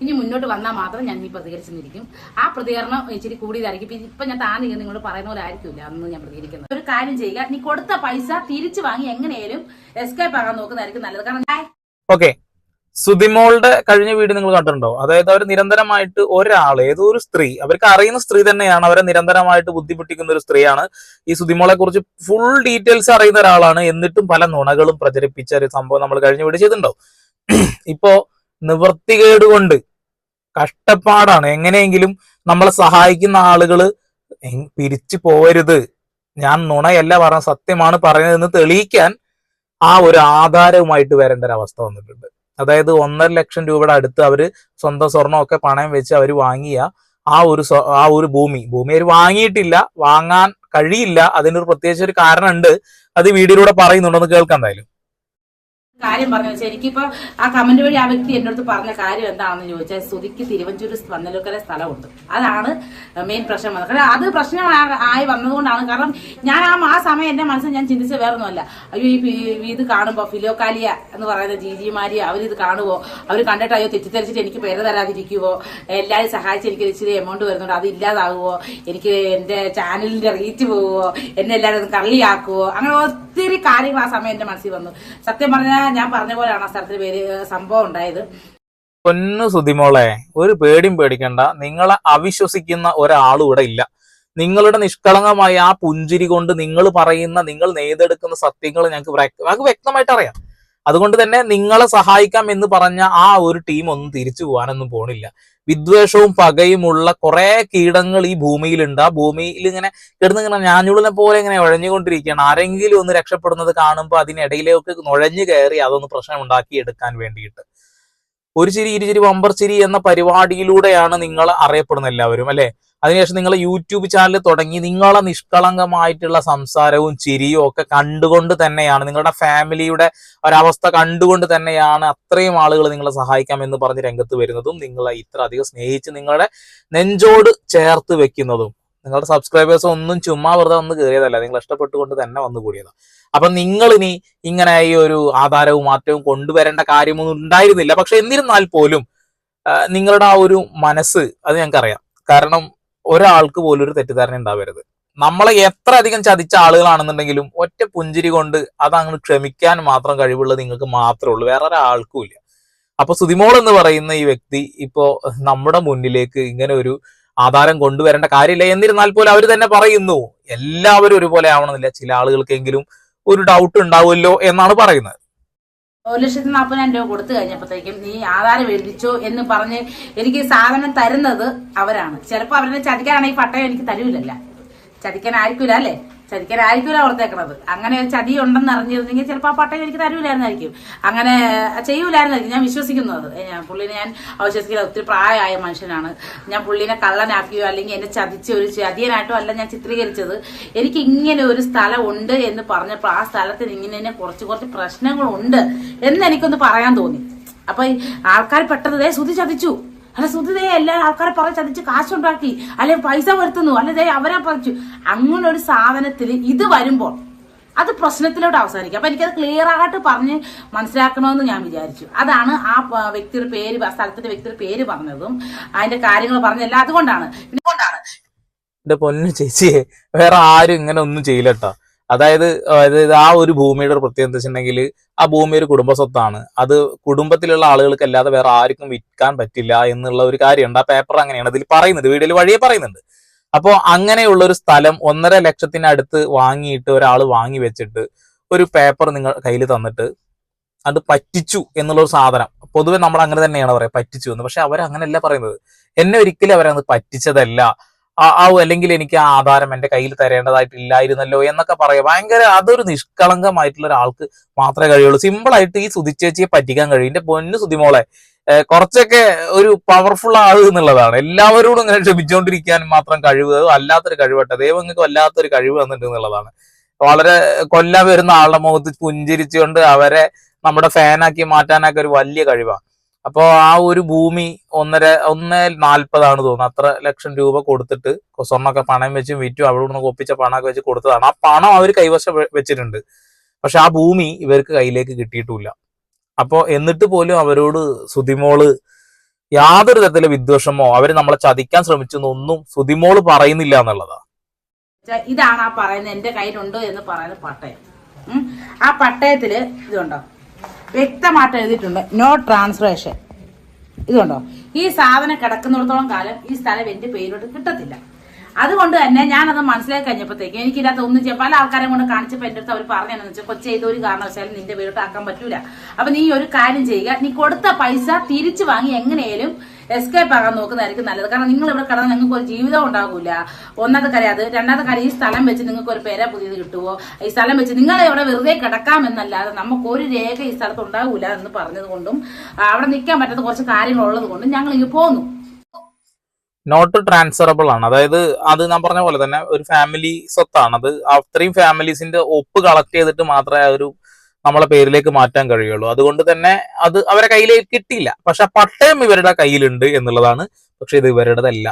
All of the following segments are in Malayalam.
ഇനി മുന്നോട്ട് വന്നാൽ മാത്രം ഞാൻ ഇനി പ്രതികരിച്ചെന്നിരിക്കും. ആ പ്രതികരണം ഇച്ചിരി കൂടിയതായിരിക്കും. ഇപ്പൊ- ഞാൻ താന്ന് നിങ്ങൾ പറയുന്ന പോലെ ആയിരിക്കില്ല അന്ന് ഞാൻ പ്രതികരിക്കുന്നത്. ഒരു കാര്യം ചെയ്യുക. നീ കൊടുത്ത പൈസ തിരിച്ചു വാങ്ങി എങ്ങനെയാലും എസ്കേപ്പ് ആകാൻ നോക്കുന്നതായിരിക്കും നല്ലത്. കാരണം ഓക്കെ സുതിമോളുടെ കഴിഞ്ഞ വീട് നിങ്ങൾ കണ്ടിട്ടുണ്ടോ? അതായത് അവർ നിരന്തരമായിട്ട് ഒരാൾ ഏതോ ഒരു സ്ത്രീ അവർക്ക് അറിയുന്ന സ്ത്രീ തന്നെയാണ് അവരെ നിരന്തരമായിട്ട് ബുദ്ധിമുട്ടിക്കുന്ന ഒരു സ്ത്രീയാണ്. ഈ സുതിമോളെ കുറിച്ച് ഫുൾ ഡീറ്റെയിൽസ് അറിയുന്ന ഒരാളാണ്. എന്നിട്ടും പല നുണകളും പ്രചരിപ്പിച്ച ഒരു സംഭവം നമ്മൾ കഴിഞ്ഞ വീട് ചെയ്തിട്ടുണ്ടോ ഇപ്പോ നിവൃത്തികേട് കൊണ്ട് കഷ്ടപ്പാടാണ്. എങ്ങനെയെങ്കിലും നമ്മളെ സഹായിക്കുന്ന ആളുകൾ പിരിച്ചു പോവരുത്. ഞാൻ നുണയല്ല പറഞ്ഞ സത്യമാണ് പറയുന്നതെന്ന് തെളിയിക്കാൻ ആ ഒരു ആധാരവുമായിട്ട് വരേണ്ട ഒരു അവസ്ഥ വന്നിട്ടുണ്ട്. അതായത് ഒന്നര ലക്ഷം രൂപയുടെ അടുത്ത് അവർ സ്വന്തം സ്വർണമൊക്കെ പണയം വെച്ച് അവർ വാങ്ങിയ ആ ഒരു ആ ഒരു ഭൂമി. ഭൂമി അവർ വാങ്ങിയിട്ടില്ല. വാങ്ങാൻ കഴിയില്ല. അതിനൊരു പ്രത്യേകിച്ച് ഒരു കാരണമുണ്ട്. അത് വീഡിയോയിലൂടെ പറയുന്നുണ്ടെന്ന് കേൾക്കാം എന്തായാലും. കാര്യം പറഞ്ഞു എനിക്കിപ്പോ ആ കമന്റ് വഴി ആ വ്യക്തി എന്നോട് പറഞ്ഞ കാര്യം എന്താണെന്ന് ചോദിച്ചാൽ സ്തുതിക്ക് തിരുവഞ്ചൂർ വന്നലുക്കര സ്ഥലമുണ്ട്. അതാണ് മെയിൻ പ്രശ്നം വന്നത്. കാരണം അത് പ്രശ്നം ആയി വന്നതുകൊണ്ടാണ്. കാരണം ഞാൻ ആ ആ സമയം എന്റെ മനസ്സിൽ ഞാൻ ചിന്തിച്ചത് വേറൊന്നുമല്ല. അയ്യോ ഈ ഇത് കാണുമ്പോ ഫിലോക്കാലിയ എന്ന് പറയുന്ന ജിജിമാരി അവരിത് കാണുവോ? അവർ കണ്ടിട്ട് അയ്യോ തെറ്റിദ്ധരിച്ചിട്ട് എനിക്ക് പേര് തരാതിരിക്കുവോ? എല്ലാവരും സഹായിച്ച് എനിക്ക് ഇച്ചിരി എമൗണ്ട് വരുന്നുണ്ട്. അത് ഇല്ലാതാകുവോ എനിക്ക് എന്റെ ചാനലിന്റെ റീച്ച് പോവുമോ എന്നെ എല്ലാവരും കള്ളിയാക്കുവോ? അങ്ങനെ ഒത്തിരി കാര്യങ്ങൾ ആ സമയം എന്റെ മനസ്സിൽ വന്നു. സത്യം പറഞ്ഞാൽ ഞാൻ പറഞ്ഞ പോലെയാണ് ആ സ്ഥലത്തിന് പേര് സംഭവം ഉണ്ടായത്. പൊന്നു സുതിമോളെ ഒരു പേടിയും പേടിക്കണ്ട. നിങ്ങളെ അവിശ്വസിക്കുന്ന ഒരാളും ഇവിടെ ഇല്ല. നിങ്ങളുടെ നിഷ്കളങ്കമായ ആ പുഞ്ചിരി കൊണ്ട് നിങ്ങൾ പറയുന്ന നിങ്ങൾ നെയ്തെടുക്കുന്ന സത്യങ്ങൾ ഞങ്ങൾക്ക് ഞങ്ങൾക്ക് വ്യക്തമായിട്ട് അറിയാം അതുകൊണ്ട് തന്നെ നിങ്ങളെ സഹായിക്കാം എന്ന് പറഞ്ഞ ആ ഒരു ടീം ഒന്നും തിരിച്ചു പോകാനൊന്നും പോണില്ല. വിദ്വേഷവും പകയുമുള്ള കുറെ കീടങ്ങൾ ഈ ഭൂമിയിലുണ്ട്. ആ ഭൂമിയിൽ ഇങ്ങനെ കിടന്നിങ്ങനെ ഞാഞ്ഞുള്ളിനെ പോലെ ഇങ്ങനെ ഉഴഞ്ഞുകൊണ്ടിരിക്കുകയാണ് ആരെങ്കിലും ഒന്ന് രക്ഷപ്പെടുന്നത് കാണുമ്പോൾ അതിനിടയിലേക്ക് നുഴഞ്ഞു കയറി അതൊന്ന് പ്രശ്നം ഉണ്ടാക്കി എടുക്കാൻ വേണ്ടിയിട്ട്. ഒരു ചിരി ഇരുചിരി വമ്പർ ചിരി എന്ന പരിപാടിയിലൂടെയാണ് നിങ്ങൾ അറിയപ്പെടുന്ന എല്ലാവരും അല്ലെ? അതിനുശേഷം നിങ്ങൾ യൂട്യൂബ് ചാനൽ തുടങ്ങി നിങ്ങളെ നിഷ്കളങ്കമായിട്ടുള്ള സംസാരവും ചിരിയും ഒക്കെ കണ്ടുകൊണ്ട് തന്നെയാണ് നിങ്ങളുടെ ഫാമിലിയുടെ ഒരവസ്ഥ കണ്ടുകൊണ്ട് തന്നെയാണ് അത്രയും ആളുകൾ നിങ്ങളെ സഹായിക്കാം എന്ന് പറഞ്ഞ് രംഗത്ത് വരുന്നതും നിങ്ങളെ ഇത്ര അധികം സ്നേഹിച്ച് നിങ്ങളുടെ നെഞ്ചോട് ചേർത്ത് വെക്കുന്നതും. നിങ്ങളുടെ സബ്സ്ക്രൈബേഴ്സ് ഒന്നും ചുമ്മാ വെറുതെ വന്ന് കയറിയതല്ല നിങ്ങൾ ഇഷ്ടപ്പെട്ടുകൊണ്ട് തന്നെ വന്നു കൂടിയതാണ് അപ്പൊ നിങ്ങൾ ഇനി ഇങ്ങനെ ഈ ഒരു ആധാരവും മാറ്റവും കൊണ്ടുവരേണ്ട കാര്യമൊന്നും ഉണ്ടായിരുന്നില്ല. പക്ഷെ എന്നിരുന്നാൽ പോലും നിങ്ങളുടെ ആ ഒരു മനസ്സ് അത് ഞങ്ങൾക്കറിയാം. കാരണം ഒരാൾക്ക് പോലും ഒരു തെറ്റിദ്ധാരണ ഉണ്ടാവരുത്. നമ്മളെ എത്ര അധികം ചതിച്ച ആളുകളാണെന്നുണ്ടെങ്കിലും ഒറ്റ പുഞ്ചിരി കൊണ്ട് അത് ക്ഷമിക്കാൻ മാത്രം കഴിവുള്ളത് നിങ്ങൾക്ക് മാത്രമേ ഉള്ളൂ. വേറെ ഒരാൾക്കും ഇല്ല. അപ്പൊ സുതിമോൾ എന്ന് പറയുന്ന ഈ വ്യക്തി ഇപ്പോ നമ്മുടെ മുന്നിലേക്ക് ഇങ്ങനെ ഒരു ആധാരം കൊണ്ടുവരേണ്ട കാര്യമില്ല. എന്നിരുന്നാൽ പോലും അവർ തന്നെ പറയുന്നു എല്ലാവരും ഒരുപോലെ ആവണമെന്നില്ല. ചില ആളുകൾക്കെങ്കിലും ഒരു ഡൗട്ട് ഉണ്ടാവുമല്ലോ എന്നാണ് പറയുന്നത്. ഒരു ലക്ഷത്തി നാൽപ്പതിനായിരം രൂപ കൊടുത്തു കഴിഞ്ഞപ്പോഴത്തേക്കും നീ ആധാരം എഴുതിച്ചോ എന്ന് പറഞ്ഞ് എനിക്ക് സാധനം തരുന്നത് അവരാണ്. ചിലപ്പോ അവരെ ചതിക്കാനാണെങ്കിൽ പട്ടയം എനിക്ക് തരൂലല്ല. ചതിക്കാൻ ആയിരിക്കില്ല അല്ലേ? ചതിക്കാനായിരിക്കൂല വളർത്തേക്കണത് അങ്ങനെ ചതി ഉണ്ടെന്ന് അറിഞ്ഞിരുന്നെങ്കിൽ ചിലപ്പോൾ ആ പട്ടയം എനിക്ക് തരൂലായിരുന്നായിരിക്കും. അങ്ങനെ ചെയ്യൂലായിരുന്നായിരിക്കും. ഞാൻ വിശ്വസിക്കുന്നു അത്. പുള്ളിനെ ഞാൻ അവിശ്വസിക്കുന്ന ഒത്തിരി പ്രായമായ മനുഷ്യനാണ്. ഞാൻ പുള്ളിനെ കള്ളനാക്കിയോ അല്ലെങ്കിൽ എന്നെ ചതിച്ച് ഒരു ചതിയനായിട്ടോ അല്ല ഞാൻ ചിത്രീകരിച്ചത്. എനിക്ക് ഇങ്ങനെ ഒരു സ്ഥലം ഉണ്ട് എന്ന് പറഞ്ഞപ്പോൾ ആ സ്ഥലത്തിന് ഇങ്ങനെ കുറച്ച് കുറച്ച് പ്രശ്നങ്ങളുണ്ട് എന്ന് എനിക്കൊന്ന് പറയാൻ തോന്നി. അപ്പൊ ആൾക്കാർ പെട്ടത് സുതി ചതിച്ചു. അല്ല ദേ എല്ലാ ആൾക്കാരെ പറഞ്ഞ് ചതിച്ച് കാശുണ്ടാക്കി. അല്ലെ പൈസ വരുത്തുന്നു. അല്ലെ അവരെ പറിച്ചു. അങ്ങനെ ഒരു സാധനത്തിൽ ഇത് വരുമ്പോൾ അത് പ്രശ്നത്തിലോട്ട് അവസാനിക്കും. അപ്പൊ എനിക്കത് ക്ലിയർ ആയിട്ട് പറഞ്ഞ് മനസ്സിലാക്കണമെന്ന് ഞാൻ വിചാരിച്ചു. അതാണ് ആ വ്യക്തിയുടെ പേര് സ്ഥലത്തിന്റെ വ്യക്തിയുടെ പേര് പറഞ്ഞതും അതിന്റെ കാര്യങ്ങൾ പറഞ്ഞതെല്ലാം. അതുകൊണ്ടാണ്. പിന്നെ കൊണ്ടാണ് എന്റെ പൊന്നു ചേച്ചിയെ വേറെ ആരും ഇങ്ങനെ ഒന്നും ചെയ്യില്ല കേട്ടോ അതായത് അതായത് ആ ഒരു ഭൂമിയുടെ ഒരു പ്രത്യേകത വെച്ചിട്ടുണ്ടെങ്കിൽ ആ ഭൂമി ഒരു കുടുംബ സ്വത്താണ്. അത് കുടുംബത്തിലുള്ള ആളുകൾക്ക് അല്ലാതെ വേറെ ആർക്കും വിൽക്കാൻ പറ്റില്ല എന്നുള്ള ഒരു കാര്യമുണ്ട്. ആ പേപ്പർ അങ്ങനെയാണ് അതിൽ പറയുന്നുണ്ട് വീഡിയോയിൽ വഴിയെ പറയുന്നുണ്ട്. അപ്പോൾ അങ്ങനെയുള്ള ഒരു സ്ഥലം ഒന്നര ലക്ഷത്തിനടുത്ത് വാങ്ങിയിട്ട് ഒരാൾ വാങ്ങി വെച്ചിട്ട് ഒരു പേപ്പർ നിങ്ങൾ കയ്യിൽ തന്നിട്ട് അത് പറ്റിച്ചു എന്നുള്ളൊരു സാധനം. പൊതുവെ നമ്മൾ അങ്ങനെ തന്നെയാണ് പറയാം പറ്റിച്ചു എന്ന്. പക്ഷെ അവർ അങ്ങനെയല്ല പറയുന്നത്. എന്നെ ഒരിക്കലും അവരത് പറ്റിച്ചതല്ല. ആ ആ അല്ലെങ്കിൽ എനിക്ക് ആ ആധാരം എന്റെ കയ്യിൽ തരേണ്ടതായിട്ടില്ലായിരുന്നല്ലോ എന്നൊക്കെ പറയാം ഭയങ്കര അതൊരു നിഷ്കളങ്കമായിട്ടുള്ള ഒരാൾക്ക് മാത്രമേ കഴിയുള്ളൂ. സിമ്പിൾ ആയിട്ട് ഈ സുതിച്ചേച്ചിയെ പറ്റിക്കാൻ കഴിയും. എന്റെ പൊന്നു സുതിമോളെ കുറച്ചൊക്കെ ഒരു പവർഫുൾ ആൾ എന്നുള്ളതാണ്. എല്ലാവരോടും ഇങ്ങനെ ക്ഷമിച്ചുകൊണ്ടിരിക്കാൻ മാത്രം കഴിവ് അല്ലാത്തൊരു കഴിവട്ടെ. ദൈവങ്ങൾക്ക് വല്ലാത്തൊരു കഴിവ് വന്നിട്ട് എന്നുള്ളതാണ്. വളരെ കൊല്ലാൻ വരുന്ന ആളുടെ മുഖത്ത് പുഞ്ചിരിച്ചുകൊണ്ട് അവരെ നമ്മുടെ ഫാനാക്കി മാറ്റാനൊക്കെ ഒരു വലിയ കഴിവാണ്. അപ്പോൾ ആ ഒരു ഭൂമി ഒന്നര ഒന്ന് നാൽപ്പതാണ് തോന്നുന്നത് അത്ര ലക്ഷം രൂപ കൊടുത്തിട്ട് സ്വർണമൊക്കെ പണയം വെച്ചും വിറ്റു അവിടെ നിന്ന് ഒപ്പിച്ച പണമൊക്കെ വെച്ച് കൊടുത്തതാണ്. ആ പണം അവർ കൈവശം വെച്ചിട്ടുണ്ട്. പക്ഷെ ആ ഭൂമി ഇവർക്ക് കയ്യിലേക്ക് കിട്ടിയിട്ടില്ല. അപ്പോ എന്നിട്ട് പോലും അവരോട് സുതിമോൾ യാതൊരു തരത്തിലെ വിദ്വേഷമോ അവർ നമ്മളെ ചതിക്കാൻ ശ്രമിച്ചു ഒന്നും സുതിമോൾ പറയുന്നില്ല എന്നുള്ളതാ. ഇതാണ് ആ പറയുന്നത് എന്റെ കയ്യിലുണ്ടോ എന്ന് പറയുന്ന പട്ടയം. ആ പട്ടയത്തിൽ ഇതുണ്ടോ? വ്യക്തമായിട്ട് എഴുതിയിട്ടുണ്ട്. നോ ട്രാൻസ്ലേഷൻ ഇതുണ്ടോ? ഈ സാധനം കിടക്കുന്നിടത്തോളം കാലം ഈ സ്ഥലം എന്റെ പേരോട്ട് കിട്ടത്തില്ല. അതുകൊണ്ട് തന്നെ ഞാനത് മനസ്സിലാക്കി കഴിഞ്ഞപ്പോഴത്തേക്ക് എനിക്കിതിനകത്ത് ഒന്നും ചെയ്യാം പല ആൾക്കാരെ കൊണ്ട് കാണിച്ചപ്പോൾ എന്റെ അടുത്ത് അവർ പറഞ്ഞതെന്ന് വെച്ചാൽ കൊച്ചു ചെയ്ത ഒരു കാരണവശാലും നിന്റെ വീട്ടാക്കാൻ പറ്റൂല. അപ്പൊ നീ ഒരു കാര്യം ചെയ്യുക. നീ കൊടുത്ത പൈസ തിരിച്ചു വാങ്ങി എങ്ങനെയാലും എസ്കേപ്പ് ആകാൻ നോക്കുന്നതായിരിക്കും നല്ലത്. കാരണം നിങ്ങൾ ഇവിടെ കിടന്ന് നിങ്ങൾക്ക് ഒരു ജീവിതം ഉണ്ടാകൂല ഒന്നാമത്തെ കാര്യം അത്. രണ്ടാമത്തെ കാര്യം ഈ സ്ഥലം വെച്ച് നിങ്ങൾക്ക് ഒരു പേര പുതിയത് കിട്ടുമോ ഈ സ്ഥലം വെച്ച് നിങ്ങളെ ഇവിടെ വെറുതെ കിടക്കാമെന്നല്ലാതെ നമുക്ക് ഒരു രേഖ ഈ സ്ഥലത്ത് ഉണ്ടാവൂല എന്ന് പറഞ്ഞത് കൊണ്ടും അവിടെ നിൽക്കാൻ പറ്റാത്ത കുറച്ച് കാര്യങ്ങൾ ഉള്ളത് കൊണ്ടും ഞങ്ങൾ ഇങ്ങ് പോന്നു. നോട്ട് ട്രാൻസ്ഫറബിൾ ആണ്. അതായത് അത് ഞാൻ പറഞ്ഞ പോലെ തന്നെ ഒരു ഫാമിലി സ്വത്താണ്. അത് അത്രയും ഫാമിലീസിന്റെ ഒപ്പ് കളക്ട് ചെയ്തിട്ട് മാത്രമേ ആ ഒരു നമ്മളെ പേരിലേക്ക് മാറ്റാൻ കഴിയുള്ളൂ. അതുകൊണ്ട് തന്നെ അത് അവരെ കയ്യിലേക്ക് കിട്ടിയില്ല. പക്ഷെ പട്ടയം ഇവരുടെ കയ്യിലുണ്ട് എന്നുള്ളതാണ്. പക്ഷെ ഇത് ഇവരുടേതല്ല.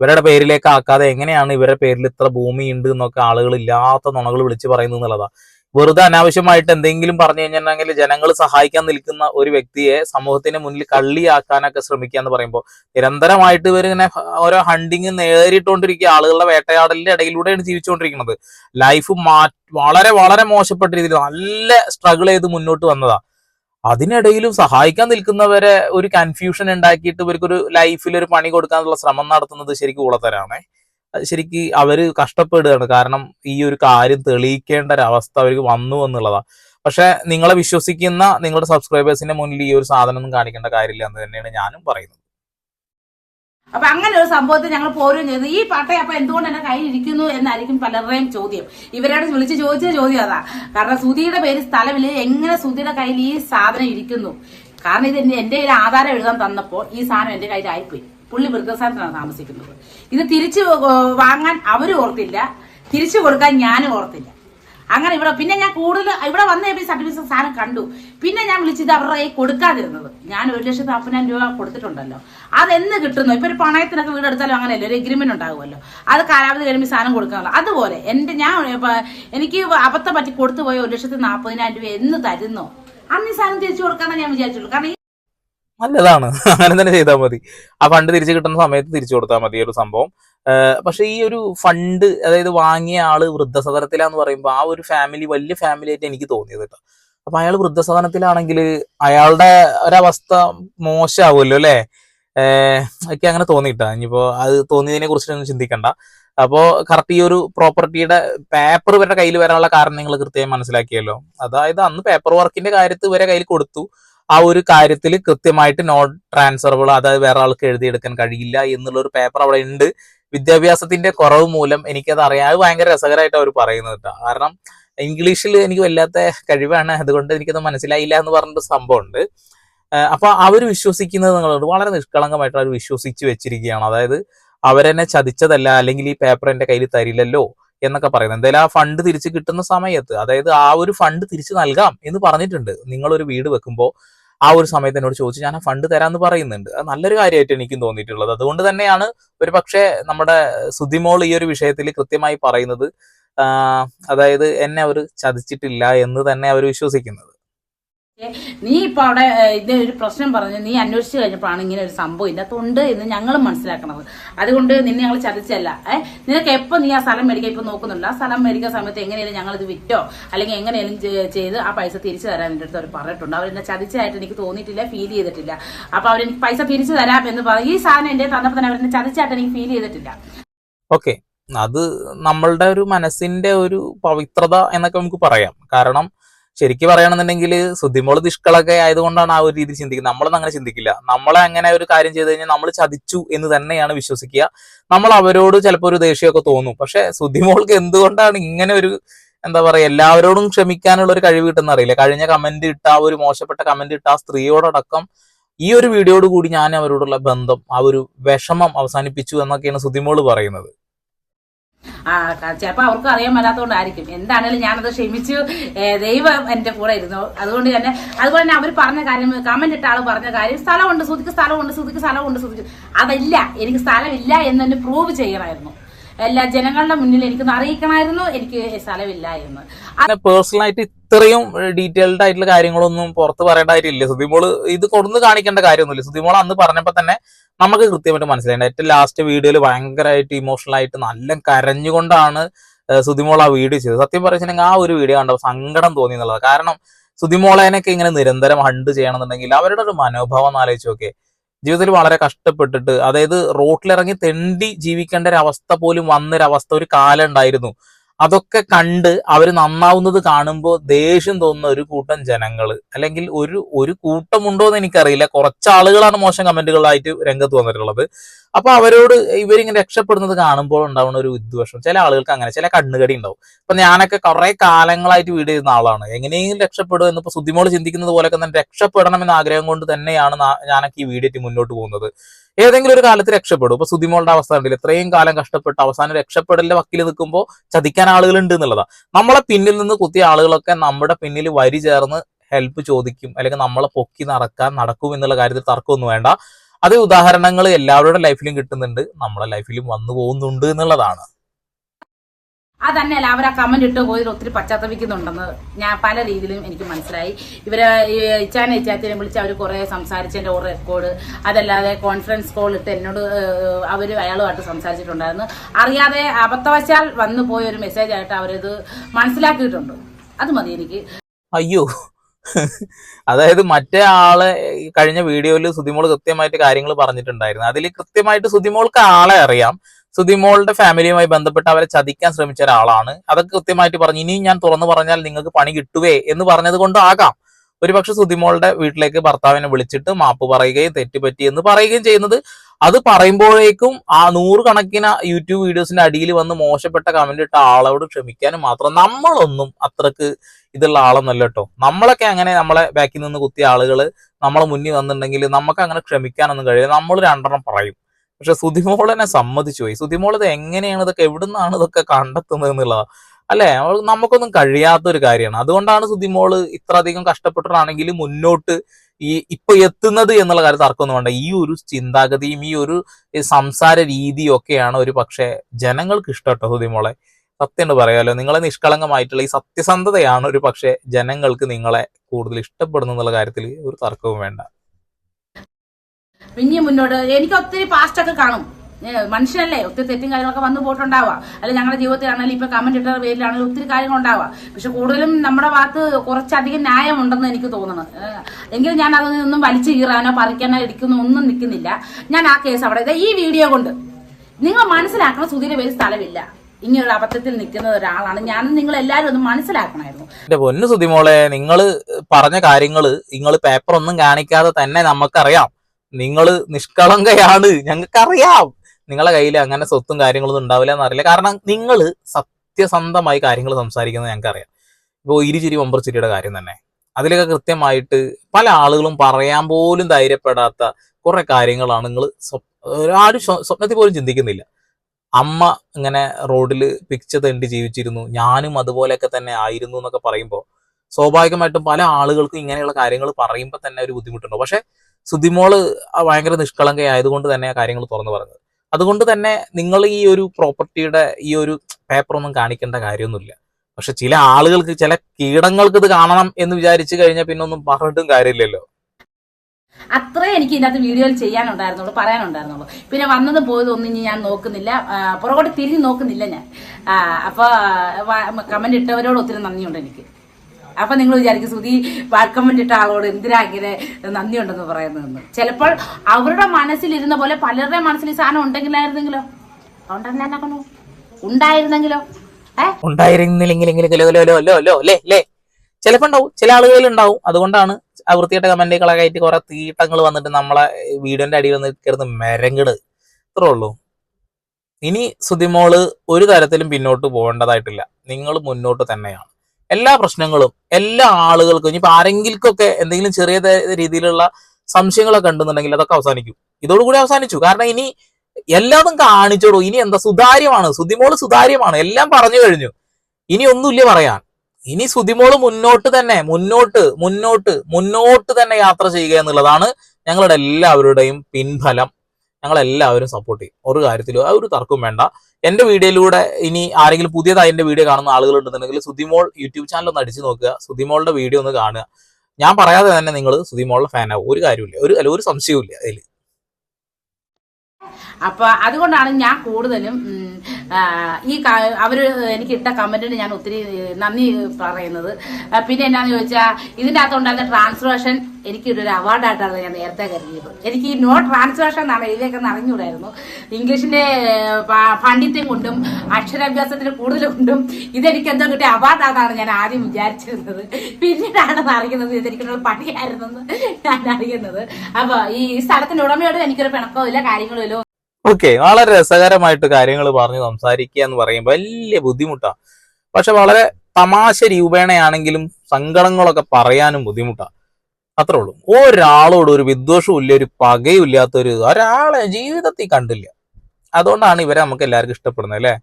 ഇവരുടെ പേരിലേക്ക് ആക്കാതെ എങ്ങനെയാണ് ഇവരുടെ പേരിൽ ഇത്ര ഭൂമി ഉണ്ട് എന്നൊക്കെ ആളുകൾ ഇല്ലാത്ത നുണകൾ വിളിച്ചു പറയുന്നത് എന്നുള്ളതാ. വെറുതെ അനാവശ്യമായിട്ട് എന്തെങ്കിലും പറഞ്ഞു കഴിഞ്ഞിട്ടുണ്ടെങ്കിൽ ജനങ്ങൾ സഹായിക്കാൻ നിൽക്കുന്ന ഒരു വ്യക്തിയെ സമൂഹത്തിന് മുന്നിൽ കള്ളിയാക്കാനൊക്കെ ശ്രമിക്കുക എന്ന് പറയുമ്പോൾ നിരന്തരമായിട്ട് ഇവർ ഇങ്ങനെ ഓരോ ഹണ്ടിങ് നേരിട്ടുകൊണ്ടിരിക്കുക. ആളുകളുടെ വേട്ടയാടലിന്റെ ഇടയിലൂടെയാണ് ജീവിച്ചുകൊണ്ടിരിക്കുന്നത്. ലൈഫ് മാ വളരെ വളരെ മോശപ്പെട്ട രീതിയിൽ നല്ല സ്ട്രഗിൾ ചെയ്ത് മുന്നോട്ട് വന്നതാ. അതിനിടയിലും സഹായിക്കാൻ നിൽക്കുന്നവരെ ഒരു കൺഫ്യൂഷൻ ഉണ്ടാക്കിയിട്ട് ഇവർക്കൊരു ലൈഫിൽ ഒരു പണി കൊടുക്കാനുള്ള ശ്രമം നടത്തുന്നത് ശരിക്കും ഉളത്തരാണേ അത് ശരിക്ക് അവർ കഷ്ടപ്പെടുകയാണ്. കാരണം ഈ ഒരു കാര്യം തെളിയിക്കേണ്ട ഒരു അവസ്ഥ അവർക്ക് വന്നു എന്നുള്ളതാ. പക്ഷെ നിങ്ങളെ വിശ്വസിക്കുന്ന നിങ്ങളുടെ സബ്സ്ക്രൈബേഴ്സിന്റെ മുന്നിൽ ഈ ഒരു സാധനം കാണിക്കേണ്ട കാര്യമില്ല എന്ന് തന്നെയാണ് ഞാനും പറയുന്നത്. അപ്പൊ അങ്ങനെ ഒരു സംഭവത്തിൽ ഞങ്ങൾ പോരുകയും ചെയ്തു. ഈ പട്ടയം അപ്പൊ എന്തുകൊണ്ട് എന്റെ കയ്യിൽ ഇരിക്കുന്നു എന്നായിരിക്കും പലരുടെയും ചോദ്യം. ഇവരോട് വിളിച്ച് ചോദിച്ച ചോദ്യം അതാ. കാരണം സുധിയുടെ പേര് സ്ഥലമില്ല. എങ്ങനെ സുധിയുടെ കയ്യിൽ ഈ സാധനം ഇരിക്കുന്നു? കാരണം ഇത് എന്റെ കയ്യിൽ ആധാരം എഴുതാൻ തന്നപ്പോൾ ഈ സാധനം എന്റെ കയ്യിലായിപ്പോയി. പുള്ളി വൃദ്ധസ്ഥാനത്താണ് താമസിക്കുന്നത്. ഇത് തിരിച്ചു വാങ്ങാൻ അവരും ഓർത്തില്ല. തിരിച്ചു കൊടുക്കാൻ ഞാനും ഓർത്തില്ല. അങ്ങനെ ഇവിടെ പിന്നെ ഞാൻ കൂടുതൽ ഇവിടെ വന്ന ഈ സർട്ടിഫിക്കറ്റ് സാധനം കണ്ടു. പിന്നെ ഞാൻ വിളിച്ചത് അവരുടെ കയ്യിൽ കൊടുക്കാതിരുന്നത്. ഞാൻ ഒരു ലക്ഷത്തി നാൽപ്പതിനായിരം രൂപ കൊടുത്തിട്ടുണ്ടല്ലോ. അതെന്ന് കിട്ടുന്നു? ഇപ്പൊ ഒരു പണയത്തിനൊക്കെ വീട് എടുത്താലും അങ്ങനെയല്ലേ? ഒരു എഗ്രിമെന്റ് ഉണ്ടാകുമല്ലോ. അത് കാലാവധി കഴിയുമ്പോൾ സാധനം കൊടുക്കാനുള്ള അതുപോലെ എന്റെ ഞാൻ എനിക്ക് അബദ്ധം പറ്റി കൊടുത്തു പോയ ഒരു ലക്ഷത്തി നാൽപ്പതിനായിരം രൂപ എന്ന് തരുന്നോ? അന്ന് ഈ സാധനം തിരിച്ചു കൊടുക്കാന്ന് ഞാൻ വിചാരിച്ചുള്ളൂ. കാരണം നല്ലതാണ്. അങ്ങനെ തന്നെ ചെയ്താൽ മതി. ആ ഫണ്ട് തിരിച്ചു കിട്ടുന്ന സമയത്ത് തിരിച്ചു കൊടുത്താൽ മതി ഒരു സംഭവം. പക്ഷെ ഈ ഒരു ഫണ്ട് അതായത് വാങ്ങിയ ആൾ വൃദ്ധസദനത്തിലാന്ന് പറയുമ്പോൾ ആ ഒരു ഫാമിലി വലിയ ഫാമിലി ആയിട്ട് എനിക്ക് തോന്നിയത് കേട്ടോ അപ്പൊ അയാൾ വൃദ്ധസദനത്തിലാണെങ്കിൽ അയാളുടെ ഒരവസ്ഥ മോശമാവുമല്ലോ അല്ലെ? എനിക്ക് അങ്ങനെ തോന്നിയിട്ടാ. ഇനിയിപ്പോ അത് തോന്നിയതിനെ കുറിച്ചിട്ടൊന്നും ചിന്തിക്കണ്ട. അപ്പോ കറക്റ്റ് ഈ ഒരു പ്രോപ്പർട്ടിയുടെ പേപ്പർ ഇവരുടെ കയ്യിൽ വരാനുള്ള കാരണം നിങ്ങൾ കൃത്യമായി മനസ്സിലാക്കിയല്ലോ. അതായത് അന്ന് പേപ്പർ വർക്കിന്റെ കാര്യത്തിൽ ഇവരെ കയ്യിൽ കൊടുത്തു. ആ ഒരു കാര്യത്തിൽ കൃത്യമായിട്ട് നോ ട്രാൻസ്ഫറബിൾ അതായത് വേറെ ആൾക്ക് എഴുതിയെടുക്കാൻ കഴിയില്ല എന്നുള്ള ഒരു പേപ്പർ അവിടെ ഉണ്ട്. വിദ്യാഭ്യാസത്തിന്റെ കുറവ് മൂലം എനിക്കത് അറിയാം അത് ഭയങ്കര രസകരമായിട്ട് അവർ പറയുന്നത് കേട്ടോ. കാരണം ഇംഗ്ലീഷിൽ എനിക്ക് വല്ലാത്ത കഴിവാണ്. അതുകൊണ്ട് എനിക്കത് മനസ്സിലായില്ല എന്ന് പറഞ്ഞൊരു സംഭവമുണ്ട്. ഏഹ് അപ്പൊ അവർ വിശ്വസിക്കുന്നത് നിങ്ങളുണ്ട് വളരെ നിഷ്കളങ്കമായിട്ട് അവർ വിശ്വസിച്ച് വെച്ചിരിക്കുകയാണ്. അതായത് അവരെന്നെ ചതിച്ചതല്ല അല്ലെങ്കിൽ ഈ പേപ്പർ എന്റെ കയ്യിൽ തരില്ലല്ലോ എന്നൊക്കെ പറയുന്നത്. എന്തായാലും ആ ഫണ്ട് തിരിച്ചു കിട്ടുന്ന സമയത്ത് അതായത് ആ ഒരു ഫണ്ട് തിരിച്ചു നൽകാം എന്ന് പറഞ്ഞിട്ടുണ്ട്. നിങ്ങളൊരു വീട് വെക്കുമ്പോൾ ആ ഒരു സമയത്ത് എന്നോട് ചോദിച്ചു ഞാൻ ആ ഫണ്ട് തരാമെന്ന് പറയുന്നുണ്ട്. അത് നല്ലൊരു കാര്യമായിട്ട് എനിക്കും തോന്നിയിട്ടുള്ളത്. അതുകൊണ്ട് തന്നെയാണ് ഒരു പക്ഷേ നമ്മുടെ സുധിമോൾ ഈ ഒരു വിഷയത്തിൽ കൃത്യമായി പറയുന്നത് അതായത് എന്നെ അവർ ചതിച്ചിട്ടില്ല എന്ന് തന്നെ അവർ വിശ്വസിക്കുന്നത്. നീ ഇപ്പൊ അവിടെ ഇതിന് ഒരു പ്രശ്നം പറഞ്ഞു. നീ അന്വേഷിച്ചു കഴിഞ്ഞപ്പോഴാണ് ഇങ്ങനെ ഒരു സംഭവം ഇതിനകത്തുണ്ട് എന്ന് ഞങ്ങളും മനസ്സിലാക്കണത്. അതുകൊണ്ട് നിന്നെ ഞങ്ങൾ ചതിച്ചല്ല ഏഹ് നിനക്ക് എപ്പോ നീ ആ സ്ഥലം മേടിക്കാൻ ഇപ്പൊ നോക്കുന്നുണ്ട്? ആ സ്ഥലം മേടിക്കുന്ന സമയത്ത് എങ്ങനെയാലും ഞങ്ങൾ ഇത് വിറ്റോ? അല്ലെങ്കിൽ എങ്ങനെയാലും ചെയ്ത് ആ പൈസ തിരിച്ചു തരാൻ എന്റെ അടുത്ത് അവർ പറഞ്ഞിട്ടുണ്ട്. അവരെന്നെ ചതിച്ചായിട്ട് എനിക്ക് തോന്നിയിട്ടില്ല ഫീൽ ചെയ്തിട്ടില്ല. അപ്പൊ അവരെനിക്ക് പൈസ തിരിച്ചു തരാം എന്ന് പറഞ്ഞു ഈ സാധനം എന്റെ തന്നപ്പോൾ തന്നെ അവരെന്നെ ചതിച്ചായിട്ട് എനിക്ക് ഫീൽ ചെയ്തിട്ടില്ല. ഓക്കെ അത് നമ്മളുടെ ഒരു മനസ്സിന്റെ ഒരു പവിത്രത എന്നൊക്കെ നമുക്ക് പറയാം. കാരണം ശരിക്കും പറയുകയാണെന്നുണ്ടെങ്കിൽ സുദ്ധിമോൾ നിഷ്കളൊക്കെ ആയതുകൊണ്ടാണ് ആ ഒരു രീതി ചിന്തിക്കുന്നത്. നമ്മളൊന്നും അങ്ങനെ ചിന്തിക്കില്ല. നമ്മളെ അങ്ങനെ ഒരു കാര്യം ചെയ്ത് കഴിഞ്ഞാൽ നമ്മൾ ചതിച്ചു എന്ന് തന്നെയാണ് വിശ്വസിക്കുക. നമ്മൾ അവരോട് ചിലപ്പോൾ ഒരു ദേഷ്യമൊക്കെ തോന്നും. പക്ഷെ സുദ്ധിമോൾക്ക് എന്തുകൊണ്ടാണ് ഇങ്ങനെ ഒരു എന്താ പറയാ എല്ലാവരോടും ക്ഷമിക്കാനുള്ള ഒരു കഴിവ് കിട്ടുന്ന അറിയില്ല. കഴിഞ്ഞ കമന്റ് ഇട്ട ആ ഒരു മോശപ്പെട്ട കമന്റ് ഇട്ട ആ സ്ത്രീയോടടക്കം ഈ ഒരു വീഡിയോയോട് കൂടി ഞാൻ അവരോടുള്ള ബന്ധം ആ ഒരു വിഷമം അവസാനിപ്പിച്ചു എന്നൊക്കെയാണ് സുധിമോൾ പറയുന്നത്. ആ ചിലപ്പോ അവർക്ക് അറിയാൻ മേലാത്തതുകൊണ്ടായിരിക്കും എന്താണേലും ഞാനത് ക്ഷമിച്ചു. ദൈവം എന്റെ കൂടെ ഇരുന്നു. അതുകൊണ്ട് തന്നെ അതുപോലെ തന്നെ അവർ പറഞ്ഞ കാര്യം കമന്റ് ഇട്ട ആൾ പറഞ്ഞ കാര്യം സ്ഥലമുണ്ട് സുതിക്ക് സ്ഥലമുണ്ട് സുതിക്ക് സ്ഥലമുണ്ട് സുതിക്ക്. അതല്ല എനിക്ക് സ്ഥലമില്ല എന്ന് പ്രൂവ് ചെയ്യണമായിരുന്നു. എല്ലാ ജനങ്ങളുടെ മുന്നിൽ എനിക്ക് അറിയിക്കണമായിരുന്നു. എനിക്ക് സ്ഥലമില്ലായിരുന്നു. ആയിട്ട് ഇത്രയും ഡീറ്റെയിൽഡ് ആയിട്ടുള്ള കാര്യങ്ങളൊന്നും പുറത്ത് പറയേണ്ടതായിട്ടില്ല സുധിമോൾ ഇത് കൊടുന്ന് കാണിക്കേണ്ട കാര്യമൊന്നുമില്ല. സുധിമോൾ അന്ന് പറഞ്ഞപ്പോൾ തന്നെ നമുക്ക് കൃത്യമായിട്ട് മനസ്സിലായി ഏറ്റവും ലാസ്റ്റ് വീഡിയോയിൽ ഭയങ്കരമായിട്ട് ഇമോഷണൽ ആയിട്ട് നല്ല കരഞ്ഞുകൊണ്ടാണ് സുധിമോൾ ആ വീഡിയോ ചെയ്തത്. സത്യം പറയുകയാണെങ്കിൽ ആ ഒരു വീഡിയോ കണ്ടപ്പോൾ സങ്കടം തോന്നി എന്നുള്ളത് കാരണം സുധിമോളേനൊക്കെ ഇങ്ങനെ നിരന്തരം ഹണ്ട് ചെയ്യണമെന്നുണ്ടെങ്കിൽ അവരുടെ ഒരു മനോഭാവം ആലോചിച്ച് നോക്കേ ജീവിതത്തിൽ വളരെ കഷ്ടപ്പെട്ടിട്ട് അതായത് റോട്ടിലിറങ്ങി തെണ്ടി ജീവിക്കേണ്ട ഒരു അവസ്ഥ പോലും വന്നൊരവസ്ഥ ഒരു കാലം ഉണ്ടായിരുന്നു. അതൊക്കെ കണ്ട് അവർ നന്നാവുന്നത് കാണുമ്പോൾ ദേഷ്യം തോന്നുന്ന ഒരു കൂട്ടം ജനങ്ങൾ അല്ലെങ്കിൽ ഒരു ഒരു കൂട്ടമുണ്ടോ എന്ന് എനിക്കറിയില്ല. കുറച്ച് ആളുകളാണ് മോശം കമന്റുകളായിട്ട് രംഗത്ത് വന്നിട്ടുള്ളത്. അപ്പൊ അവരോട് ഇവരിങ്ങനെ രക്ഷപ്പെടുന്നത് കാണുമ്പോൾ ഉണ്ടാവുന്ന ഒരു വിദ്വേഷം. ചില ആളുകൾക്ക് അങ്ങനെ ചില കണ്ണുകടി ഉണ്ടാവും. ഇപ്പൊ ഞാനൊക്കെ കുറെ കാലങ്ങളായിട്ട് വീട് ചെയ്യുന്ന ആളാണ്. എങ്ങനെയെങ്കിലും രക്ഷപ്പെടും എന്നിപ്പോ സുദ്ധിമോൾ ചിന്തിക്കുന്നത് പോലെയൊക്കെ തന്നെ രക്ഷപ്പെടണം എന്ന ആഗ്രഹം കൊണ്ട് തന്നെയാണ് ഞാനൊക്കെ ഈ വീഡിയോ മുന്നോട്ട് പോകുന്നത്. ഏതെങ്കിലും ഒരു കാലത്ത് രക്ഷപ്പെടും. ഇപ്പൊ സുതിമോളുടെ അവസ്ഥ ഉണ്ടല്ലോ ഇത്രയും കാലം കഷ്ടപ്പെട്ട് അവസാനം രക്ഷപ്പെടലിന്റെ വക്കിൽ നിൽക്കുമ്പോൾ ചതിക്കാൻ ആളുകളുണ്ട് എന്നുള്ളതാണ് നമ്മളെ പിന്നിൽ നിന്ന് കുത്തിയ ആളുകളൊക്കെ നമ്മുടെ പിന്നിൽ വരി ചേർന്ന് ഹെൽപ്പ് ചോദിക്കും. അല്ലെങ്കിൽ നമ്മളെ പൊക്കി നടക്കാൻ നടക്കും എന്നുള്ള കാര്യത്തിൽ തർക്കമൊന്നും വേണ്ട. അത് ഉദാഹരണങ്ങൾ എല്ലാവരുടെ ലൈഫിലും കിട്ടുന്നുണ്ട്. നമ്മളെ ലൈഫിലും വന്നു പോകുന്നുണ്ട് എന്നുള്ളതാണ്. അതന്നെയല്ല അവർ ആ കമന്റ് ഇട്ട് പോയതിൽ ഒത്തിരി പശ്ചാത്തപിക്കുന്നുണ്ടെന്ന് ഞാൻ പല രീതിയിലും എനിക്ക് മനസ്സിലായി. ഇവരെ ഇച്ചാനെ ഇച്ചാത്തിനെ വിളിച്ച് അവർ കുറെ സംസാരിച്ചതിന്റെ ഒരു റെക്കോർഡ് അതല്ലാതെ കോൺഫറൻസ് കോൾ ഇട്ട് എന്നോട് അവർ അയാളുമായിട്ട് സംസാരിച്ചിട്ടുണ്ടായിരുന്നു. അറിയാതെ അബദ്ധവശാൽ വന്നു പോയ ഒരു മെസ്സേജ് ആയിട്ട് അവരത് മനസ്സിലാക്കിയിട്ടുണ്ട്. അത് മതി എനിക്ക്. അയ്യോ. അതായത് മറ്റേ ആളെ കഴിഞ്ഞ വീഡിയോയിൽ സുതിമോൾ കൃത്യമായിട്ട് കാര്യങ്ങൾ പറഞ്ഞിട്ടുണ്ടായിരുന്നു. അതിൽ കൃത്യമായിട്ട് സുതിമോൾക്ക് ആളെ അറിയാം. സുതിമോളുടെ ഫാമിലിയുമായി ബന്ധപ്പെട്ട് അവരെ ചതിക്കാൻ ശ്രമിച്ച ഒരാളാണ്. അതൊക്കെ കൃത്യമായിട്ട് പറഞ്ഞു. ഇനിയും ഞാൻ തുറന്നു പറഞ്ഞാൽ നിങ്ങൾക്ക് പണി കിട്ടുവേ എന്ന് പറഞ്ഞത് കൊണ്ടാകാം. ഒരുപക്ഷെ സുതിമോളുടെ വീട്ടിലേക്ക് ഭർത്താവിനെ വിളിച്ചിട്ട് മാപ്പ് പറയുകയും തെറ്റുപറ്റി എന്ന് പറയുകയും ചെയ്യുന്നത്. അത് പറയുമ്പോഴേക്കും ആ നൂറുകണക്കിന് യൂട്യൂബ് വീഡിയോസിന്റെ അടിയിൽ വന്ന് മോശപ്പെട്ട കമന്റ് ഇട്ട ആളോട് ക്ഷമിക്കാനും മാത്രം നമ്മളൊന്നും അത്രയ്ക്ക് ഇതുള്ള ആളൊന്നല്ല കേട്ടോ. നമ്മളൊക്കെ അങ്ങനെ നമ്മളെ ബാക്കിൽ നിന്ന് കുത്തിയ ആളുകൾ നമ്മളെ മുന്നിൽ വന്നിട്ടുണ്ടെങ്കിൽ നമുക്ക് അങ്ങനെ ക്ഷമിക്കാനൊന്നും കഴിയില്ല. നമ്മൾ രണ്ടെണ്ണം പറയും. പക്ഷെ സുതിമോളനെ സമ്മതിച്ചു പോയി. സുതിമോൾ ഇത് എങ്ങനെയാണ് ഇതൊക്കെ എവിടുന്നാണ് ഇതൊക്കെ കണ്ടെത്തുന്നത് എന്നുള്ളതാ? അല്ലെ? നമുക്കൊന്നും കഴിയാത്തൊരു കാര്യമാണ്. അതുകൊണ്ടാണ് സുതിമോൾ ഇത്ര അധികം കഷ്ടപ്പെട്ടിട്ടാണെങ്കിലും മുന്നോട്ട് ഈ ഇപ്പൊ എത്തുന്നത് എന്നുള്ള കാര്യം തർക്കമൊന്നും വേണ്ട. ഈ ഒരു ചിന്താഗതിയും ഈ ഒരു സംസാര രീതിയും ഒക്കെയാണ് ഒരു പക്ഷേ ജനങ്ങൾക്ക് ഇഷ്ടപ്പെട്ടോ സുതിമോളെ സത്യം പറയാലോ നിങ്ങളെ നിഷ്കളങ്കമായിട്ടുള്ള ഈ സത്യസന്ധതയാണ് ഒരു പക്ഷേ ജനങ്ങൾക്ക് നിങ്ങളെ കൂടുതൽ ഇഷ്ടപ്പെടുന്നു എന്നുള്ള കാര്യത്തിൽ ഒരു തർക്കവും വേണ്ട. പിന്നെയും മുന്നോട്ട് എനിക്ക് ഒത്തിരി ഫാസ്റ്റ് ഒക്കെ കാണും. മനുഷ്യനല്ലേ? ഒത്തിരി തെറ്റും കാര്യങ്ങളൊക്കെ വന്നു പോയിട്ടുണ്ടാവുക. അല്ലെ ഞങ്ങളുടെ ജീവിതത്തിലാണെങ്കിൽ ഇപ്പൊ കമന്റ് ഇട്ട പേരിലാണെങ്കിൽ ഒത്തിരി കാര്യങ്ങൾ ഉണ്ടാവാ പക്ഷെ കൂടുതലും നമ്മുടെ ഭാഗത്ത് കുറച്ചധികം ന്യായമുണ്ടെന്ന് എനിക്ക് തോന്നുന്നത് എങ്കിലും ഞാൻ അതിൽ നിന്നും വലിച്ചു കീറാനോ പറിക്കാനോ ഇരിക്കുന്നോ ഒന്നും നിൽക്കുന്നില്ല. ഞാൻ ആ കേസ് അവിടെ ഈ വീഡിയോ കൊണ്ട്. നിങ്ങൾ മനസ്സിലാക്കണം സുധീര പേര് സ്ഥലമില്ല. ഇങ്ങനൊരു അബദ്ധത്തിൽ നിൽക്കുന്ന ഒരാളാണ്. ഞാൻ നിങ്ങൾ എല്ലാവരും ഒന്ന് മനസ്സിലാക്കണമായിരുന്നു. എന്റെ പൊന്നു സുതിമോളെ നിങ്ങൾ പറഞ്ഞ കാര്യങ്ങൾ നിങ്ങൾ പേപ്പർ ഒന്നും കാണിക്കാതെ തന്നെ നമുക്കറിയാം. നിങ്ങൾ നിഷ്കളങ്കയാണ്. ഞങ്ങൾക്കറിയാം. നിങ്ങളെ കയ്യിൽ അങ്ങനെ സ്വത്തും കാര്യങ്ങളൊന്നും ഉണ്ടാവില്ല എന്നറിയില്ല. കാരണം നിങ്ങൾ സത്യസന്ധമായി കാര്യങ്ങൾ സംസാരിക്കുന്നത് ഞങ്ങൾക്കറിയാം. ഇപ്പോൾ ഇരുചിരി ഒമ്പർച്ചിരിയുടെ കാര്യം തന്നെ. അതിലൊക്കെ കൃത്യമായിട്ട് പല ആളുകളും പറയാൻ പോലും ധൈര്യപ്പെടാത്ത കുറെ കാര്യങ്ങളാണ് നിങ്ങൾ ആരും സ്വപ്നത്തിൽ പോലും ചിന്തിക്കുന്നില്ല. അമ്മ ഇങ്ങനെ റോഡിൽ പിക്ചർ തെണ്ടി ജീവിച്ചിരുന്നു. ഞാനും അതുപോലെയൊക്കെ തന്നെ ആയിരുന്നു എന്നൊക്കെ പറയുമ്പോൾ സ്വാഭാവികമായിട്ടും പല ആളുകൾക്കും ഇങ്ങനെയുള്ള കാര്യങ്ങൾ പറയുമ്പോൾ തന്നെ ഒരു ബുദ്ധിമുട്ടുണ്ടോ പക്ഷെ സുതിമോൾ ആ ഭയങ്കര നിഷ്കളങ്കയായതുകൊണ്ട് തന്നെ കാര്യങ്ങൾ തുറന്നു പറഞ്ഞത്. അതുകൊണ്ട് തന്നെ നിങ്ങൾ ഈ ഒരു പ്രോപ്പർട്ടിയുടെ ഈ ഒരു പേപ്പർ ഒന്നും കാണിക്കേണ്ട കാര്യമൊന്നുമില്ല. പക്ഷെ ചില ആളുകൾക്ക് ചില കീടങ്ങൾക്ക് ഇത് കാണണം എന്ന് വിചാരിച്ചു കഴിഞ്ഞാൽ പിന്നെ ഒന്നും പറഞ്ഞിട്ടും കാര്യമില്ലല്ലോ. അത്രേ എനിക്ക് ഇതിനകത്ത് വീഡിയോയിൽ ചെയ്യാനുണ്ടായിരുന്നുള്ളൂ പറയാനുണ്ടായിരുന്നുള്ളൂ. പിന്നെ വന്നത് പോയത് ഒന്നും ഇനി ഞാൻ നോക്കുന്നില്ല. പുറകോട്ട് തിരിഞ്ഞ് നോക്കുന്നില്ല ഞാൻ. അപ്പൊ കമന്റ് ഇട്ടവരോട് ഒത്തിരി നന്ദിയുണ്ട് എനിക്ക്. അപ്പൊ നിങ്ങൾ വിചാരിക്കും സുധി കമന്റ് ഇട്ട ആളോട് എന്തിനാ ഇങ്ങനെ നന്ദിയുണ്ടെന്ന് പറയുന്നതെന്ന്. ചിലപ്പോൾ അവരുടെ മനസ്സിലിരുന്ന പോലെ പലരുടെ മനസ്സിൽ ഈ സാധനം ഉണ്ടെങ്കിലായിരുന്നെങ്കിലോ? ഉണ്ടായിരുന്നെങ്കിലോ? ഏ? ഉണ്ടായിരുന്നില്ലെങ്കിലെങ്കിലോ ലേ ലേ ചിലപ്പോ ഉണ്ടാവും. ചില ആളുകളിൽ ഉണ്ടാവും. അതുകൊണ്ടാണ് വൃത്തിയായിട്ട് കമന്റുകളൊക്കെ ആയിട്ട് കുറെ തീട്ടങ്ങൾ വന്നിട്ട് നമ്മളെ വീടിന്റെ അടിയിൽ വന്ന് കയറുന്ന മരങ്ങൾ ഇത്രേ ഉള്ളൂ. ഇനി സുതിമോൾ ഒരു തരത്തിലും പിന്നോട്ട് പോകേണ്ടതായിട്ടില്ല. നിങ്ങൾ മുന്നോട്ട് തന്നെയാണ്. എല്ലാ പ്രശ്നങ്ങളും എല്ലാ ആളുകൾക്കും ഇനിയിപ്പോൾ ആരെങ്കിൽക്കൊക്കെ എന്തെങ്കിലും ചെറിയ രീതിയിലുള്ള സംശയങ്ങളൊക്കെ ഉണ്ടെന്നുണ്ടെങ്കിൽ അതൊക്കെ അവസാനിക്കും. ഇതോടുകൂടി അവസാനിച്ചു. കാരണം ഇനി എല്ലാതും കാണിച്ചോളൂ. ഇനി എന്താ സുതാര്യമാണ്. സുതിമോൾ സുതാര്യമാണ്. എല്ലാം പറഞ്ഞു കഴിഞ്ഞു. ഇനി ഒന്നുമില്ല പറയാൻ. ഇനി സുതിമോൾ മുന്നോട്ട് തന്നെ മുന്നോട്ട് മുന്നോട്ട് മുന്നോട്ട് തന്നെ യാത്ര ചെയ്യുക എന്നുള്ളതാണ് ഞങ്ങളുടെ എല്ലാവരുടെയും പിൻഫലം ഞങ്ങളെല്ലാവരും സപ്പോർട്ട് ചെയ്യും. ഒരു കാര്യത്തിലും ആ ഒരു തർക്കവും വേണ്ട. എന്റെ വീഡിയോയിലൂടെ ഇനി ആരെങ്കിലും പുതിയതായി എന്റെ വീഡിയോ കാണുന്ന ആളുകൾ ഉണ്ടെന്നുണ്ടെങ്കിൽ സുതിമോൾ യൂട്യൂബ് ചാനൽ ഒന്ന് അടിച്ചു നോക്കുക. സുതിമോളുടെ വീഡിയോ ഒന്ന് കാണുക. ഞാൻ പറയാതെ തന്നെ നിങ്ങൾ സുതിമോളുടെ ഫാനാവും ഒരു കാര്യമില്ല ഒരു അല്ല ഒരു സംശയവും ഇല്ല അതിൽ അപ്പൊ അതുകൊണ്ടാണ് ഞാൻ കൂടുതലും ഈ അവർ എനിക്ക് ഇട്ട കമന്റിന് ഞാൻ ഒത്തിരി നന്ദി പറയുന്നത്. പിന്നെ എന്നാന്ന് ചോദിച്ചാൽ ഇതിന്റെ അകത്തുണ്ടായിരുന്ന ട്രാൻസ്ലേഷൻ എനിക്ക് ഒരു അവാർഡായിട്ടാണ് ഞാൻ നേരത്തെ കരുതിയത്. എനിക്ക് ഈ നോ ട്രാൻസ്ലേഷൻ എന്നാണ് ഇതിലേക്ക് അറിഞ്ഞുകൂടായിരുന്നു ഇംഗ്ലീഷിന്റെ പാണ്ഡിത്യം കൊണ്ടും അക്ഷരാഭ്യാസത്തിന് കൂടുതൽ കൊണ്ടും ഇതെനിക്ക് എന്തോ കിട്ടിയ അവാർഡാണെന്നാണ് ഞാൻ ആദ്യം വിചാരിച്ചിരുന്നത്. പിന്നീടാണ് അറിയുന്നത് ഇതെനിക്കുള്ള പണിയായിരുന്നെന്ന് ഞാൻ അറിയുന്നത്. അപ്പൊ ഈ സ്ഥലത്തിന്റെ ഉടമയോട് എനിക്കൊരു പിണക്കവും ഇല്ല കാര്യങ്ങളും ഓക്കെ വളരെ രസകരമായിട്ട് കാര്യങ്ങൾ പറഞ്ഞ് സംസാരിക്കുക എന്ന് പറയുമ്പോൾ വലിയ ബുദ്ധിമുട്ടാണ് പക്ഷെ വളരെ തമാശ രൂപേണയാണെങ്കിലും സങ്കടങ്ങളൊക്കെ പറയാനും ബുദ്ധിമുട്ടാണ് അത്രേ ഉള്ളൂ. ഒരാളോട് ഒരു വിദ്വേഷവും ഇല്ല ഒരു പകയും ഇല്ലാത്തൊരു ഒരാളെ ജീവിതത്തിൽ കണ്ടില്ല. അതുകൊണ്ടാണ് ഇവരെ നമുക്ക് എല്ലാവർക്കും ഇഷ്ടപ്പെടുന്നത് അല്ലേ?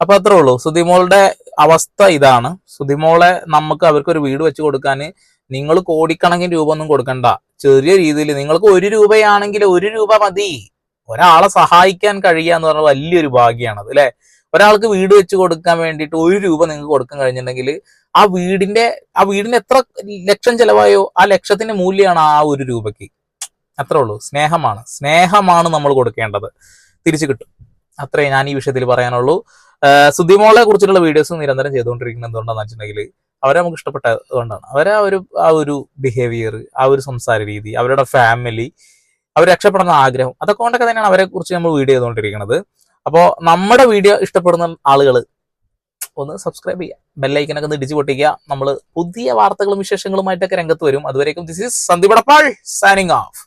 അപ്പൊ അത്രേ ഉള്ളൂ. സുതിമോളുടെ അവസ്ഥ ഇതാണ്. സുതിമോളെ നമുക്ക് അവർക്ക് ഒരു വീട് വെച്ച് കൊടുക്കാൻ നിങ്ങൾ കോടിക്കണക്കിന് രൂപ ഒന്നും കൊടുക്കണ്ട. ചെറിയ രീതിയിൽ നിങ്ങൾക്ക് ഒരു രൂപയാണെങ്കിൽ ഒരു രൂപ മതി. ഒരാളെ സഹായിക്കാൻ കഴിയുക എന്ന് പറഞ്ഞാൽ വലിയൊരു ഭാഗ്യമാണത് അല്ലെ? ഒരാൾക്ക് വീട് വെച്ച് കൊടുക്കാൻ വേണ്ടിയിട്ട് ഒരു രൂപ നിങ്ങൾക്ക് കൊടുക്കാൻ കഴിഞ്ഞിട്ടുണ്ടെങ്കിൽ ആ വീടിന്റെ ആ വീടിന് എത്ര ലക്ഷം ചെലവായോ ആ ലക്ഷത്തിന്റെ മൂല്യമാണ് ആ ഒരു രൂപയ്ക്ക്. അത്രേ ഉള്ളൂ. സ്നേഹമാണ്. സ്നേഹമാണ് നമ്മൾ കൊടുക്കേണ്ടത്. തിരിച്ചു കിട്ടും. അത്രേ ഞാൻ ഈ വിഷയത്തിൽ പറയാനുള്ളൂ. സുദ്ധിമോളെ കുറിച്ചുള്ള വീഡിയോസ് നിരന്തരം ചെയ്തുകൊണ്ടിരിക്കുന്നത് എന്തുകൊണ്ടാന്ന് വെച്ചിട്ടുണ്ടെങ്കിൽ അവരെ നമുക്ക് ഇഷ്ടപ്പെട്ടതുകൊണ്ടാണ് അവരെ ആ ഒരു ആ ഒരു ബിഹേവിയർ ആ ഒരു സംസാര രീതി അവരുടെ ഫാമിലി അവർ രക്ഷപ്പെടുന്ന ആഗ്രഹം. അതൊക്കെ കൊണ്ടൊക്കെ തന്നെയാണ് അവരെ കുറിച്ച് നമ്മൾ വീഡിയോ ചെയ്തുകൊണ്ടിരിക്കുന്നത്. അപ്പോൾ നമ്മുടെ വീഡിയോ ഇഷ്ടപ്പെടുന്ന ആളുകൾ ഒന്ന് സബ്സ്ക്രൈബ് ചെയ്യുക. ബെല്ലൈക്കനൊക്കെ ഒന്ന് ഇടിച്ചു പൊട്ടിക്കുക. നമ്മൾ പുതിയ വാർത്തകളും വിശേഷങ്ങളുമായിട്ടൊക്കെ രംഗത്ത് വരും. അതുവരേക്കും this is Sandeep signing off